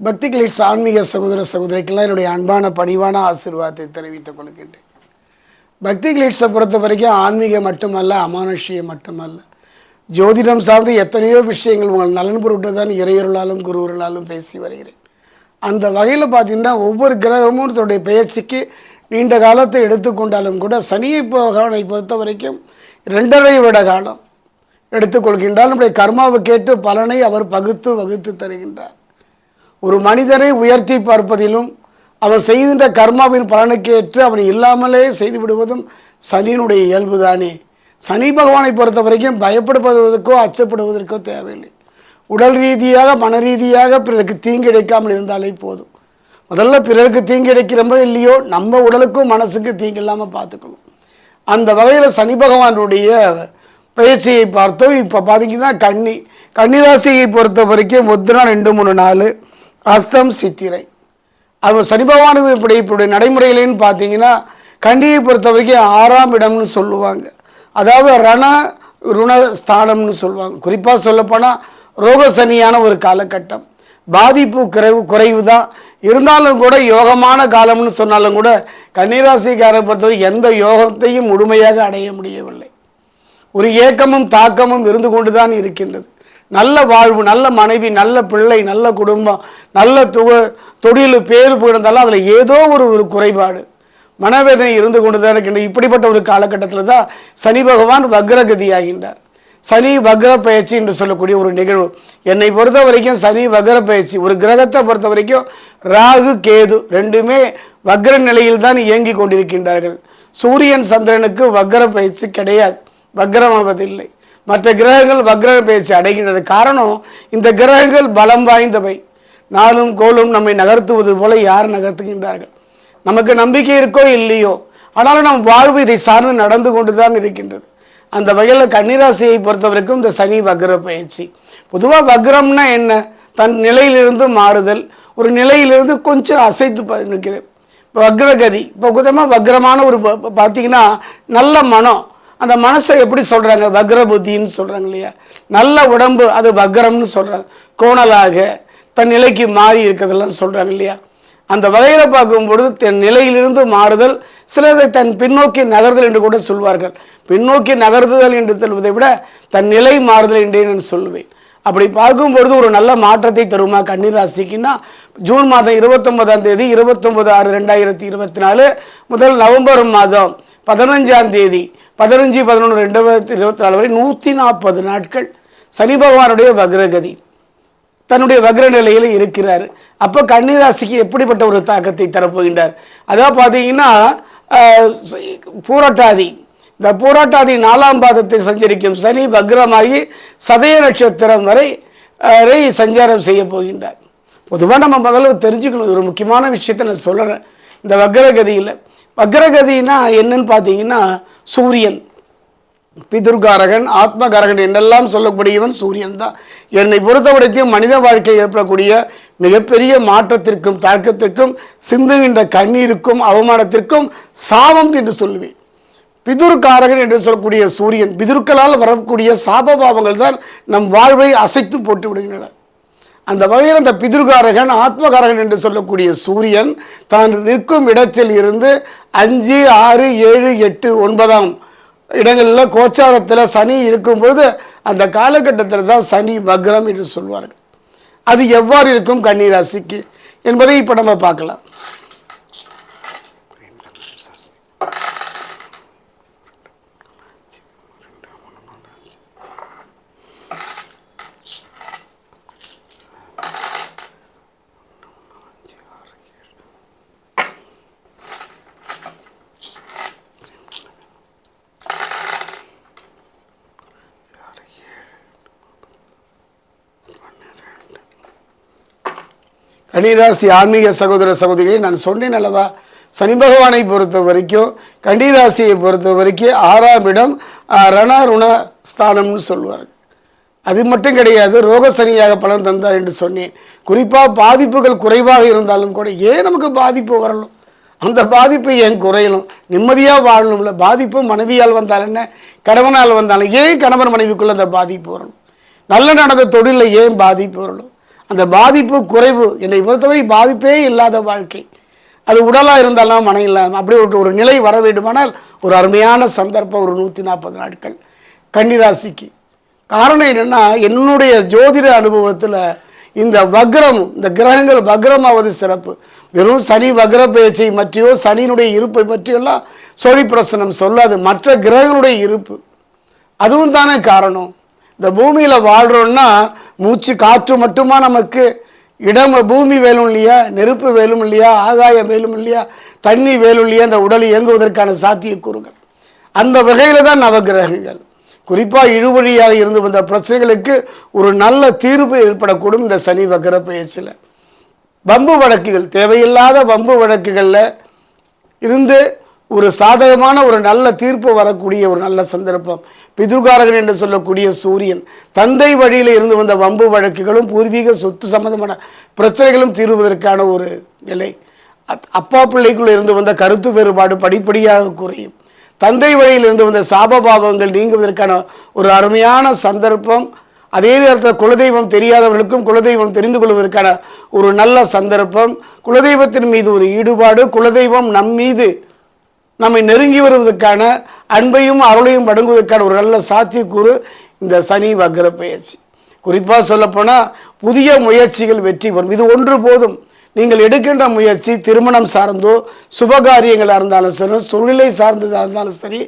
பக்தி கிளீட்ஸ் ஆன்மீக சகோதர சகோதரிக்கெல்லாம் என்னுடைய அன்பான பணிவான ஆசீர்வாதத்தை தெரிவித்துக் கொள்கின்றேன். பக்தி கிளீட்ஸை பொறுத்த வரைக்கும் ஆன்மீகம் மட்டுமல்ல அமானுஷ்யம் மட்டுமல்ல. ஜோதிடம் சார்ந்து எத்தனையோ விஷயங்கள் உங்கள் நலன் பொருட்டு தான் இறையருளாலும் குருவர்களாலும் பேசி வருகிறேன். அந்த வகையில் பார்த்தீங்கன்னா ஒவ்வொரு கிரகமும் தன்னுடைய பயிற்சிக்கு நீண்ட காலத்தை எடுத்துக்கொண்டாலும் கூட சனியை பகவானை பொறுத்த வரைக்கும் ரெண்டரை விட காலம் எடுத்துக்கொள்கின்றால் நம்முடைய கர்மாவை கேட்டு பலனை அவர் பகுத்து வகுத்து தருகின்றார். ஒரு மனிதரை உயர்த்தி பார்ப்பதிலும் அவன் செய்கின்ற கர்மாவின் பலனுக்கு ஏற்று அவன் இல்லாமலே செய்து விடுவதும் சனியினுடைய இயல்புதானே. சனி பகவானை பொறுத்த வரைக்கும் பயப்படுவதற்கோ அச்சப்படுவதற்கோ தேவையில்லை. உடல் ரீதியாக மன ரீதியாக பிறருக்கு தீங்கு இழைக்காமல் இருந்தாலே போதும். முதல்ல பிறருக்கு தீங்கு இழைக்கிறோமோ இல்லையோ நம்ம உடலுக்கும் மனசுக்கு தீங்கு இல்லாமல் பார்த்துக்கணும். அந்த வகையில் சனி பகவானுடைய பயிற்சியை பார்த்தோம். இப்போ பார்த்தீங்கன்னா கன்னி கன்னிராசியை பொறுத்த வரைக்கும் முத்ரா ரெண்டு மூணு நாள் அஸ்தம் சித்திரை. அது சனி பகவானுக்கு இப்படி இப்படி நடைமுறையிலேன்னு பார்த்தீங்கன்னா கண்டியை பொறுத்த வரைக்கும் ஆறாம் இடம்னு சொல்லுவாங்க. அதாவது ரண ருண ஸ்தானம்னு சொல்லுவாங்க. குறிப்பாக சொல்லப்போனால் ரோகசனியான ஒரு காலகட்டம். பாதிப்பு குறைவு குறைவு தான் இருந்தாலும் கூட யோகமான காலம்னு சொன்னாலும் கூட கன்னிராசிக்காரை பொறுத்தவரை எந்த யோகத்தையும் முழுமையாக அடைய முடியவில்லை. ஒரு ஏக்கமும் தாக்கமும் இருந்து கொண்டு தான் இருக்கின்றது. நல்ல வாழ்வு நல்ல மனைவி நல்ல பிள்ளை நல்ல குடும்பம் நல்ல துக தொழில் பேர் புகழ்ந்தாலும் அதில் ஏதோ ஒரு ஒரு குறைபாடு. மனவேதனை இருந்து கொண்டு தான் இருக்கின்றது இப்படிப்பட்ட ஒரு காலகட்டத்தில் தான் சனி பகவான் வக்ரகதியாகின்றார். சனி வக்ர பயிற்சி என்று சொல்லக்கூடிய ஒரு நிகழ்வு. என்னை பொறுத்த வரைக்கும் சனி வக்ர பயிற்சி ஒரு கிரகத்தை பொறுத்த வரைக்கும் ராகு கேது ரெண்டுமே வக்ர நிலையில் தான் இயங்கி கொண்டிருக்கின்றார்கள். சூரியன் சந்திரனுக்கு வக்ர பயிற்சி கிடையாது. வக்ரமாவதில்லை. மற்ற கிரகங்கள் வக்ர பயிற்சி அடைகின்றது. காரணம் இந்த கிரகங்கள் பலம் வாய்ந்தவை. நாளும் கோலும் நம்மை நகர்த்துவது போல யார் நகர்த்துகின்றார்கள்? நமக்கு நம்பிக்கை இருக்கோ இல்லையோ? ஆனாலும் நம் வாழ்வு இதை சார்ந்து நடந்து கொண்டு தான் இருக்கின்றது. அந்த வகையில் கன்னிராசியை பொறுத்த வரைக்கும் இந்த சனி வக்ர பயிற்சி. பொதுவாக வக்ரம்னா என்ன? தன் நிலையிலிருந்து மாறுதல். ஒரு நிலையிலிருந்து கொஞ்சம் அசைத்து ப- நிற்கிறது. இப்போ வக்ரகதி. இப்போ குதமாக வக்ரமான ஒரு ப- பார்த்தீங்கன்னா நல்ல மனம். அந்த மனசை எப்படி சொல்கிறாங்க வக்ர புத்தின்னு சொல்கிறாங்க இல்லையா? நல்ல உடம்பு அது வக்ரம்னு சொல்கிறாங்க கோணலாக தன் நிலைக்கு மாறி இருக்கிறதெல்லாம் சொல்கிறாங்க இல்லையா? அந்த வகையில் பார்க்கும் பொழுது தன் நிலையிலிருந்து மாறுதல் சிலதை தன் பின்னோக்கி நகர்தல் என்று கூட சொல்வார்கள். பின்னோக்கி நகர்த்துதல் என்று சொல்வதை விட தன் நிலை மாறுதல் என்றே நான் சொல்லுவேன் அப்படி பார்க்கும் பொழுது ஒரு நல்ல மாற்றத்தை தருமா கன்னிராசிக்குன்னா ஜூன் மாதம் இருபத்தொன்பதாம் தேதி இருபத்தொன்பது ஆறு ரெண்டாயிரத்தி இருபத்தி நாலு முதல் நவம்பர் மாதம் பதினஞ்சாம் தேதி பதினஞ்சு பதினொன்று ரெண்டாயிரத்தி இருபத்தி நாலு வரை நூற்றி நாற்பது நாட்கள் சனி பகவானுடைய வக்ரகதி. தன்னுடைய வக்ர நிலையில் இருக்கிறார். அப்போ கன்னிராசிக்கு எப்படிப்பட்ட ஒரு தாக்கத்தை தரப்போகின்றார்? அதான் பார்த்தீங்கன்னா பூரட்டாதி. இந்த பூரட்டாதி நாலாம் பாதத்தை சஞ்சரிக்கும் சனி வக்ரமாகி சதய நட்சத்திரம் வரை வரை சஞ்சாரம் செய்ய போகின்றார். பொதுவாக நம்ம முதல்ல தெரிஞ்சுக்கணும். ஒரு முக்கியமான விஷயத்தை நான் சொல்கிறேன் இந்த வக்ரகதியில். வக்ரகதினா என்னன்னு பார்த்தீங்கன்னா சூரியன். பிதுர்காரகன் ஆத்மகாரகன் என்றெல்லாம் சொல்லக்கூடியவன் சூரியன் தான் என்னை பொறுத்தவரைக்கும் மனித வாழ்க்கையில் ஏற்படக்கூடிய மிகப்பெரிய மாற்றத்திற்கும் தாக்கத்திற்கும் சிந்துகின்ற கண்ணீருக்கும் அவமானத்திற்கும் சாபம் என்று சொல்லுவேன். பிதுர்காரகன் என்று சொல்லக்கூடிய சூரியன் பிதுர்களால் வரக்கூடிய சாபபாவங்கள் தான் நம் வாழ்வை அசைத்து போட்டு விடுகின்றன. அந்த வகையில் அந்த பிதுர்காரகன் ஆத்மகாரகன் என்று சொல்லக்கூடிய சூரியன் தான் நிற்கும் இடத்தில் இருந்து அஞ்சு ஆறு ஏழு எட்டு ஒன்பதாம் இடங்களில் கோச்சாரத்தில் சனி இருக்கும் பொழுது அந்த காலகட்டத்தில் தான் சனி வக்ரம் என்று சொல்வார்கள். அது எவ்வாறு இருக்கும் கன்னிராசிக்கு என்பதை இப்போ நம்ம பார்க்கலாம். கன்னிராசி ஆன்மீக சகோதர சகோதரிகளை நான் சொன்னேன் அல்லவா? சனி பகவானை பொறுத்த வரைக்கும் கன்னிராசியை பொறுத்த வரைக்கும் ஆறாம் இடம் ரணருண ரண ருண ஸ்தானம்னு சொல்லுவார்கள். அது மட்டும் கிடையாது ரோக சனியாக பலன் தந்தார் என்று சொன்னேன். குறிப்பாக பாதிப்புகள் குறைவாக இருந்தாலும் கூட ஏன் நமக்கு பாதிப்பு வரணும்? அந்த பாதிப்பு ஏன் குறையணும்? நிம்மதியாக வாழணும்ல? பாதிப்பு மனைவியால் வந்தால் என்ன? கணவனால் வந்தாலும் ஏன் கணவன் மனைவிக்குள்ளே அந்த பாதிப்பு வரணும்? நல்ல நடந்த தொழிலில் ஏன் பாதிப்பு வரணும்? அந்த பாதிப்பு குறைவு. என்னை பொறுத்தவரை பாதிப்பே இல்லாத வாழ்க்கை. அது உடலாக இருந்தாலும் மனம் இல்லாமல் அப்படி ஒரு ஒரு நிலை வர வேண்டுமானால் ஒரு அருமையான சந்தர்ப்பம் ஒரு நூற்றி நாற்பது நாட்கள். கன்னிராசிக்கு. காரணம் என்னென்னா என்னுடைய ஜோதிட அனுபவத்தில் இந்த வக்ரம் இந்த கிரகங்கள் வக்ரமாவது சிறப்பு. வெறும் சனி வக்ர பேச்சை பற்றியோ சனியினுடைய இருப்பை பற்றியெல்லாம் சோழி பிரசனம் சொல்லாது மற்ற கிரகங்களுடைய இருப்பு. அதுவும் தானே காரணம். இந்த பூமியில் வாழ்கிறோன்னா மூச்சு காற்று மட்டுமா நமக்கு? இடம் பூமி வேலும் இல்லையா? நெருப்பு வேலும் இல்லையா? ஆகாயம் வேலும் இல்லையா? தண்ணி வேலும் இல்லையா? இந்த உடல் இயங்குவதற்கான சாத்தியக்கூறுகள். அந்த வகையில் தான் நவகிரகங்கள். குறிப்பாக இழுவழியாக இருந்து வந்த பிரச்சனைகளுக்கு ஒரு நல்ல தீர்வு ஏற்படக்கூடும் இந்த சனி வக்கர பயிற்சியில். வம்பு வழக்குகள் தேவையில்லாத வம்பு வழக்குகளில் இருந்து ஒரு சாதகமான ஒரு நல்ல தீர்ப்பு வரக்கூடிய ஒரு நல்ல சந்தர்ப்பம். பிதுர்காரகன் என்று சொல்லக்கூடிய சூரியன் தந்தை வழியில் இருந்து வந்த வம்பு வழக்குகளும் பூர்வீக சொத்து சம்பந்தமான பிரச்சனைகளும் தீர்வதற்கான ஒரு நிலை. அப்- அப்பா பிள்ளைக்குள்ளே இருந்து வந்த கருத்து வேறுபாடு படிப்படியாக குறையும். தந்தை வழியில் இருந்து வந்த சாபபாவங்கள் நீங்குவதற்கான ஒரு அருமையான சந்தர்ப்பம். அதே நேரத்தில் குலதெய்வம் தெரியாதவர்களுக்கும் குலதெய்வம் தெரிந்து கொள்வதற்கான ஒரு நல்ல சந்தர்ப்பம். குலதெய்வத்தின் மீது ஒரு ஈடுபாடு குலதெய்வம் நம் மீது நம்மை நெருங்கி வருவதற்கான அன்பையும் அருளையும் அடங்குவதற்கான ஒரு நல்ல சாத்தியக்கூறு இந்த சனி வக்ர பயிற்சி. குறிப்பாக சொல்லப்போனால் புதிய முயற்சிகள் வெற்றி பெறும். இது ஒன்று போதும். நீங்கள் எடுக்கின்ற முயற்சி திருமணம் சார்ந்தோ சுபகாரியங்களாக இருந்தாலும் சரி தொழிலை சார்ந்ததாக இருந்தாலும் சரி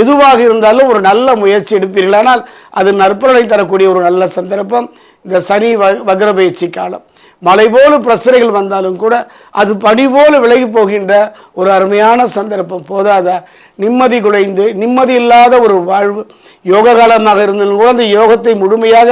எதுவாக இருந்தாலும் ஒரு நல்ல முயற்சி எடுப்பீர்கள். ஆனால் அது நற்பலனை தரக்கூடிய ஒரு நல்ல சந்தர்ப்பம் இந்த சனி வ வக்ர பயிற்சி காலம். மலை போல பிரச்சனைகள் வந்தாலும் கூட அது பனி போல விலகி போகின்ற ஒரு அருமையான சந்தர்ப்பம். போதாத நிம்மதி குலைந்து நிம்மதி இல்லாத ஒரு வாழ்வு. யோக காலமாக இருந்தாலும் கூட அந்த யோகத்தை முழுமையாக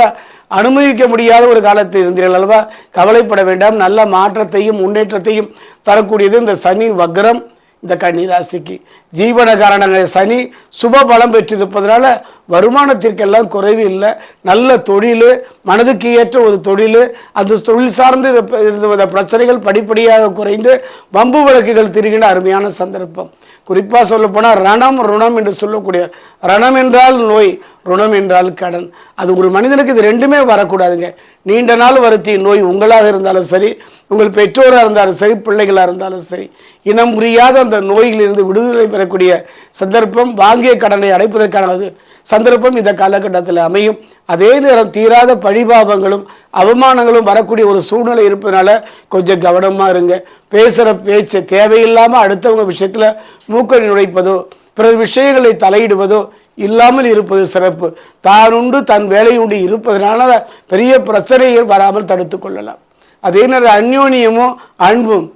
அனுமதிக்க முடியாத ஒரு காலத்தில் இருந்தீர்கள் அல்லவா? கவலைப்பட வேண்டாம். நல்ல மாற்றத்தையும் முன்னேற்றத்தையும் தரக்கூடியது இந்த சனி வக்ரம். இந்த கன்னி ராசிக்கு ஜீவன காரணங்கள் சனி சுப பலம் பெற்றிருப்பதனால வருமானத்திற்கெல்லாம் குறைவு இல்லை. நல்ல தொழில் மனதுக்கு ஏற்ற ஒரு தொழில் அந்த தொழில் சார்ந்து இருந்த இருந்து பிரச்சனைகள் படிப்படியாக குறைந்து வம்பு வழக்குகள் திரிகின்ற அருமையான சந்தர்ப்பம். குறிப்பாக சொல்லப்போனால் ரணம் ருணம் என்று சொல்லக்கூடிய ரணம் என்றால் நோய் ருணம் என்றால் கடன். அது ஒரு மனிதனுக்கு இது ரெண்டுமே வரக்கூடாதுங்க. நீண்ட நாள் வருத்தி நோய் உங்களாக இருந்தாலும் சரி உங்கள் பெற்றோராக இருந்தாலும் சரி பிள்ளைகளாக இருந்தாலும் சரி இனம் புரியாத அந்த நோய்களிலிருந்து விடுதலை பெறக்கூடிய சந்தர்ப்பம் வாங்கிய கடனை அடைப்பதற்கான அது சந்தர்ப்பம் இந்த காலகட்டத்தில் அமையும். அதே நேரம் தீராத பழிபாபங்களும் அவமானங்களும் வரக்கூடிய ஒரு சூழ்நிலை இருப்பதனால கொஞ்சம் கவனமாக இருங்க. பேசுகிற பேச்சு தேவையில்லாமல் அடுத்தவங்க விஷயத்தில் மூக்கணி நுழைப்பதோ பிற விஷயங்களை தலையிடுவதோ இல்லாமல் இருப்பது சிறப்பு. தான் உண்டு தன் வேலை உண்டு இருப்பதனால பெரிய பிரச்சனைகள் வராமல் தடுத்து கொள்ளலாம். அதே நேரம் அந்யோன்யமும் அன்பும்.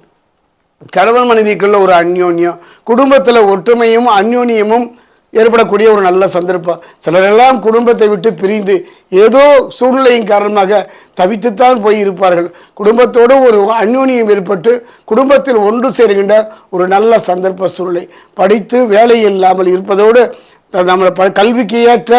கணவன் மனைவிக்குள்ள ஒரு அந்யோன்யம். குடும்பத்தில் ஒற்றுமையும் அந்யோன்யமும் ஏற்படக்கூடிய ஒரு நல்ல சந்தர்ப்பம் சிலரெல்லாம் குடும்பத்தை விட்டு பிரிந்து ஏதோ சூழ்நிலையின் காரணமாக தவித்துத்தான் போய் இருப்பார்கள். குடும்பத்தோடு ஒரு அந்யோன்யம் ஏற்பட்டு குடும்பத்தில் ஒன்று சேர்கின்ற ஒரு நல்ல சந்தர்ப்ப சூழ்நிலை. படித்து வேலை இல்லாமல் இருப்பதோடு நம்மளை ப கல்விக்கு ஏற்ற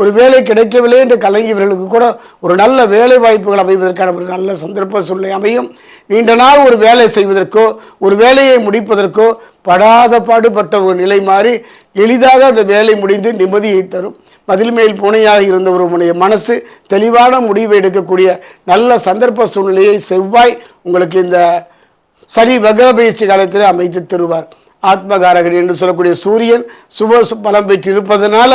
ஒரு வேலை கிடைக்கவில்லை என்று கலைஞர்களுக்கு கூட ஒரு நல்ல வேலை வாய்ப்புகள் அமைவதற்கான ஒரு நல்ல சந்தர்ப்ப சூழ்நிலை அமையும். நீண்ட நாள் ஒரு வேலை செய்வதற்கோ ஒரு வேலையை முடிப்பதற்கோ படாத பாடுபட்ட ஒரு நிலை மாறி எளிதாக அந்த வேலை முடிந்து நிம்மதியை தரும். மதில் மேல் பூனையாக இருந்த ஒருவனுடைய மனசு தெளிவான முடிவை எடுக்கக்கூடிய நல்ல சந்தர்ப்ப சூழ்நிலையை செவ்வாய் உங்களுக்கு இந்த சனி வக்ர பயிற்சி காலத்தில் அமைத்து தருவார். ஆத்மகாரகன் என்று சொல்லக்கூடிய சூரியன் சுப பலம் பெற்றிருப்பதனால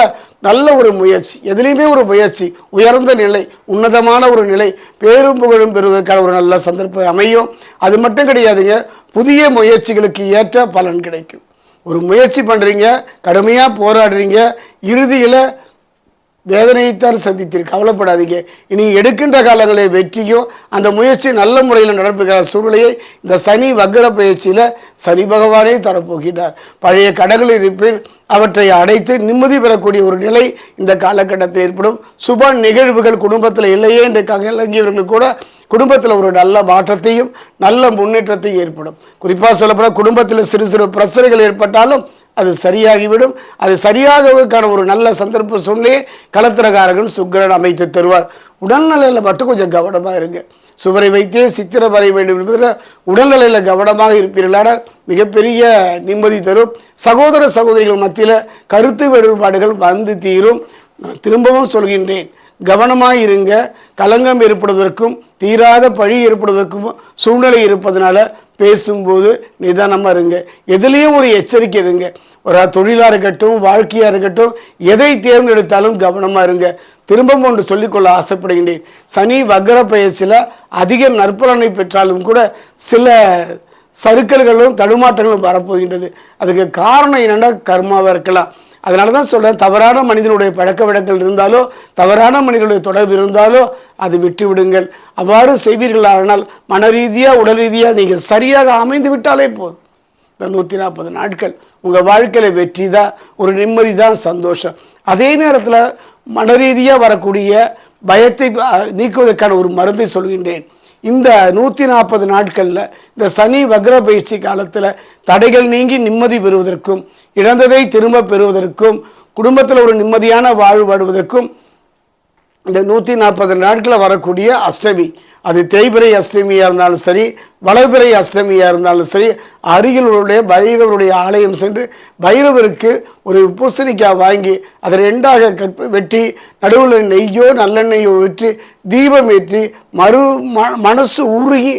நல்ல ஒரு முயற்சி எதுலேயுமே ஒரு முயற்சி உயர்ந்த நிலை உன்னதமான ஒரு நிலை பேரும் புகழும் பெறுவதற்கான ஒரு நல்ல சந்தர்ப்பம் அமையும். அது மட்டும் கிடையாதுங்க புதிய முயற்சிகளுக்கு ஏற்ற பலன் கிடைக்கும். ஒரு முயற்சி பண்ணுறீங்க கடுமையாக போராடுறீங்க இறுதியில் வேதனையைத்தான் சந்தித்தீர். கவலைப்படாதீங்க. இனி எடுக்கின்ற காலங்களில் வெற்றியும் அந்த முயற்சி நல்ல முறையில் நடப்புகிற சூழ்நிலையை இந்த சனி வக்கர பயிற்சியில் சனி பகவானே தரப்போகிறார் பழைய கடன்கள் இருப்பின். அவற்றை அடைத்து நிம்மதி பெறக்கூடிய ஒரு நிலை இந்த காலகட்டத்தில் ஏற்படும். சுப நிகழ்வுகள் குடும்பத்தில் இல்லையே என்று கலங்கியவர்கள் கூட குடும்பத்தில் ஒரு நல்ல மாற்றத்தையும் நல்ல முன்னேற்றத்தையும் ஏற்படும். குறிப்பாக சொல்லப்போனால் குடும்பத்தில் சிறு சிறு பிரச்சனைகள் ஏற்பட்டாலும் அது சரியாகிவிடும். அது சரியாகவதற்கான ஒரு நல்ல சந்தர்ப்ப சூழ்நிலையை களத்திரகாரகன் சுக்கிரன் அமைத்து தருவார். உடல்நலையில் மட்டும் கொஞ்சம் கவனமாக இருங்க. சுவரை வைத்தே சித்திரம் வரைய வேண்டும் என்பதில் உடல்நிலையில் கவனமாக இருப்பீர்களானால் மிகப்பெரிய நிம்மதி தரும். சகோதர சகோதரிகள் மத்தியில் கருத்து வேறுபாடுகள் வந்து தீரும். நான் திரும்பவும் சொல்கின்றேன். கவனமாக இருங்க. களங்கம் ஏற்படுவதற்கும் தீராத பழி ஏற்படுவதற்கும் சூழ்நிலை இருப்பதனால பேசும்போது நிதானமாக இருங்க. எதுலேயும் ஒரு எச்சரிக்கை இருங்க. ஒரு தொழிலாக இருக்கட்டும் வாழ்க்கையாக இருக்கட்டும் எதை தேர்ந்தெடுத்தாலும் கவனமாக இருங்க. திரும்பவும் ஒன்று சொல்லிக்கொள்ள ஆசைப்படுகின்றேன். சனி வக்கர பயிற்சியில் அதிக நற்பலனை பெற்றாலும் கூட சில சறுக்கல்களும் தடுமாற்றங்களும் வரப்போகின்றது. அதுக்கு காரணம் என்னென்னா கர்மாவாக இருக்கலாம். அதனால தான் சொல்கிறேன் தவறான மனிதனுடைய பழக்க வழக்கங்கள் இருந்தாலோ தவறான மனிதனுடைய தொடர்பு இருந்தாலோ அது விட்டு விடுங்கள். அவ்வாறு செய்வீர்களானால் மன ரீதியாக உடல் ரீதியாக நீங்கள் சரியாக அமைந்து விட்டாலே போதும். இந்த நூற்றி நாற்பது நாட்கள் உங்கள் வாழ்க்கையில் வெற்றி தான் ஒரு நிம்மதி தான் சந்தோஷம். அதே நேரத்தில் மன ரீதியாக வரக்கூடிய பயத்தை நீக்குவதற்கான ஒரு மருந்தை சொல்கின்றேன். இந்த நூற்றி நாற்பது நாட்களில் இந்த சனி வக்ர பயிற்சி காலத்தில் தடைகள் நீங்கி நிம்மதி பெறுவதற்கும் இழந்ததை திரும்ப பெறுவதற்கும் குடும்பத்தில் ஒரு நிம்மதியான வாழ்வு இந்த நூற்றி நாற்பது நாட்களில் வரக்கூடிய அஷ்டமி. அது தேய்பிரை அஷ்டமியாக இருந்தாலும் சரி வளர்பிறை அஷ்டமியாக இருந்தாலும் சரி அருகில் பைரவருடைய ஆலயம் சென்று பைரவருக்கு ஒரு பூசணிக்காய் வாங்கி அதை ரெண்டாக கட் வெட்டி நடுவில் நெய்யோ நல்லெண்ணெய்யோ விட்டு தீபம் ஏற்றி மறு ம மனசு உருகி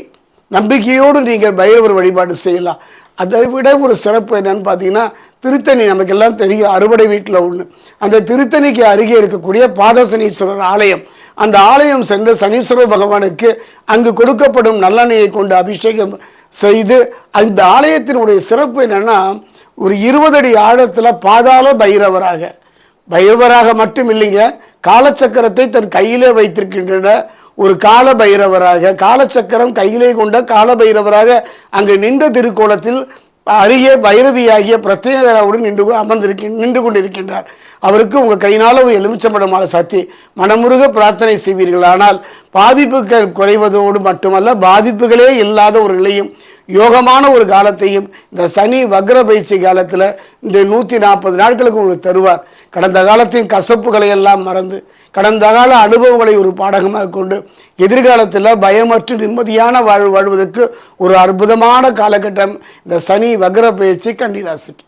நம்பிக்கையோடு நீங்கள் பைரவர் வழிபாடு செய்யலாம். அதை விட ஒரு சிறப்பு என்னன்னு பார்த்தீங்கன்னா திருத்தணி நமக்கு எல்லாம் தெரியும் அறுவடை வீட்டில் ஒன்று அந்த திருத்தணிக்கு அருகே இருக்கக்கூடிய பாதசனீஸ்வரர் ஆலயம். அந்த ஆலயம் சென்று சனீஸ்வர பகவானுக்கு அங்கு கொடுக்கப்படும் நல்லெண்ணெயை கொண்டு அபிஷேகம் செய்து அந்த ஆலயத்தினுடைய சிறப்பு என்னென்னா ஒரு இருபது அடி ஆழத்தில் பாதாள பைரவராக. பைரவராக மட்டும் இல்லைங்க காலச்சக்கரத்தை தன் கையிலே வைத்திருக்கின்றன ஒரு கால பைரவராக காலச்சக்கரம் கையிலே கொண்ட கால பைரவராக அங்கு நின்ற திருக்கோலத்தில் அருகே பைரவியாகிய பிரத்யேகராவுடன் நின்று அமர்ந்திருக்க நின்று கொண்டிருக்கின்றார். அவருக்கு உங்கள் கையினால் ஒரு எலுமிச்சம்பழம் மாலை சாத்தி மனமுருக பிரார்த்தனை செய்வீர்கள். ஆனால் பாதிப்புகள் குறைவதோடு மட்டுமல்ல பாதிப்புகளே இல்லாத ஒரு நிலையும் யோகமான ஒரு காலத்தையும் இந்த சனி வக்ர பயிற்சி காலத்தில் இந்த நூற்றி நாற்பது நாட்களுக்கு உங்களுக்கு தருவார். கடந்த காலத்தின் கசப்புகளை எல்லாம் மறந்து கடந்த கால அனுபவங்களை ஒரு பாடகமாக கொண்டு எதிர்காலத்தில் பயமற்று நிம்மதியான வாழ் வாழ்வதற்கு ஒரு அற்புதமான காலகட்டம் இந்த சனி வக்ர பயிற்சி கன்னிராசிக்கு.